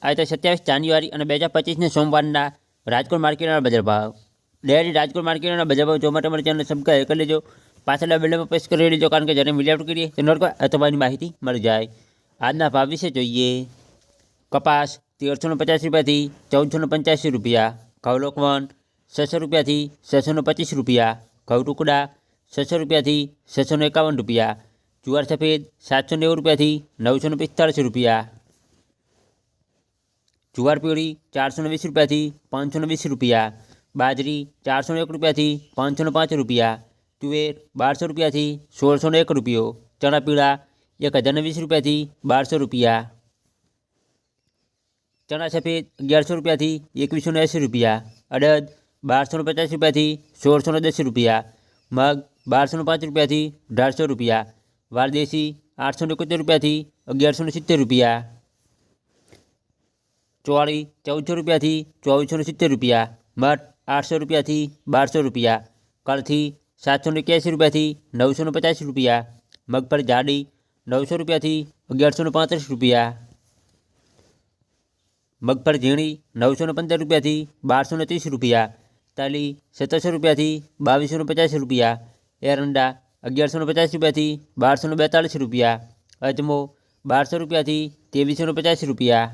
આજે સત્યાવીસ જાન્યુઆરી અને બે હજાર પચીસને સોમવારના રાજકોટ માર્કેટના બજાર ભાવ ડેરી રાજકોટ માર્કેટના બજાર ભાવ જોવા માટે અમારી ચેનલ સબસ્ક્રાઈબ કરી લેજો પાછળના વિડીયોમાં પ્રેસ કરી લેજો કારણ કે જ્યારે વિડીયો કરીએ તો નોટ તમારી માહિતી મળી જાય આજના ભાવ વિશે જોઈએ કપાસ તેરસો ને પચાસ રૂપિયાથી ચૌદસો ને પંચ્યાસી રૂપિયા ઘઉં લોકવન છસો રૂપિયાથી છસો ને પચીસ રૂપિયા ઘઉં ટુકડા છસો રૂપિયાથી છસો ને એકાવન રૂપિયા જુવાર સફેદ સાતસો નેવું રૂપિયાથી નવસો ને પિસ્તાળીસ રૂપિયા જુવાર પીળી ચારસો ને વીસ રૂપિયાથી પાંચસો ને વીસ રૂપિયા બાજરી ચારસો ને એક રૂપિયાથી પાંચસો ને પાંચ રૂપિયા તુવેર બારસો રૂપિયાથી સોળસો ને એક રૂપિયો ચણા પીળા એક હજાર ને વીસ રૂપિયાથી બારસો રૂપિયા ચણા સફેદ અગિયારસો રૂપિયાથી એકવીસો ને એંસી રૂપિયા અડદ બારસો ને પચાસ રૂપિયાથી સોળસો ને દસ રૂપિયા મગ બારસો ને પાંચ રૂપિયાથી અઢારસો રૂપિયા વારદેશી આઠસો ને એકોતેર રૂપિયાથી અગિયારસો ને સિત્તેર રૂપિયા ચોળી ચૌદસો રૂપિયાથી ચોવીસો ને સિત્તેર રૂપિયા મઠ આઠસો રૂપિયાથી બારસો રૂપિયા કળથી સાતસો ને એક્યાસી રૂપિયાથી નવસો ને પચાસ રૂપિયા મગફળી જાડી નવસો રૂપિયાથી અગિયારસો ને પાંત્રીસ રૂપિયા મગફળી ઝીણી નવસો ને પંદર રૂપિયાથી બારસો ને ત્રીસ રૂપિયા તાલી સત્તરસો રૂપિયાથી બાવીસો ને પચાસ રૂપિયા એરંડા અગિયારસો ને પચાસ રૂપિયાથી બારસો ને બેતાળીસ રૂપિયા અજમો બારસો રૂપિયાથી ત્રેવીસો ને પચાસ રૂપિયા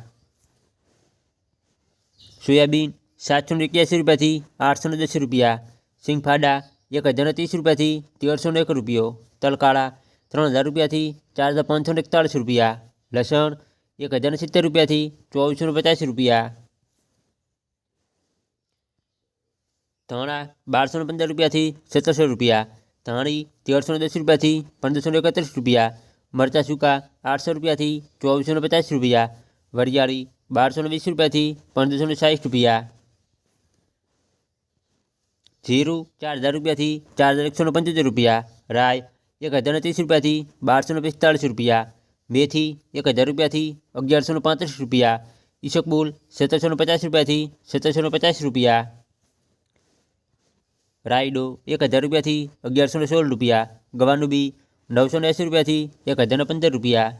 સોયાબીન સાતસો ને એક્યાસી રૂપિયાથી આઠસો ને દસ રૂપિયા સિંગફાડા એક હજાર ને ત્રીસ રૂપિયાથી તેરસો ને એક રૂપિયો તલકાળા ત્રણ હજાર રૂપિયાથી ચાર હજાર પાંચસો ને એકતાળીસ રૂપિયા લસણ એક હજાર ને સિત્તેર રૂપિયાથી ચોવીસો ને પચાસ રૂપિયા ધાણા બારસો ને પંદર રૂપિયાથી સત્તરસો રૂપિયા ધાણી તેરસો ને દસ રૂપિયાથી પંદરસો ને એકત્રીસ રૂપિયા મરચાં સૂકા આઠસો રૂપિયાથી ચોવીસો ને પચાસ રૂપિયા વરિયાળી બારસો ને વીસ રૂપિયાથી પંદરસો ને સાઠ રૂપિયા જીરું ચાર હજાર રૂપિયાથી ચાર હજાર એકસો ને પંચોતેર રૂપિયા રાય એક હજાર ને ત્રીસ રૂપિયાથી બારસો ને પિસ્તાળીસ રૂપિયા મેથી એક હજાર રૂપિયાથી અગિયારસો ને પાંત્રીસ રૂપિયા ઈસકબુલ સત્તરસો ને પચાસ રૂપિયાથી સત્તરસો ને પચાસ રૂપિયા રાયડો એક હજાર રૂપિયાથી અગિયારસો ને સોળ રૂપિયા ગવાનું બી નવસો ને એંસી રૂપિયાથી એક હજાર ને પંદર રૂપિયા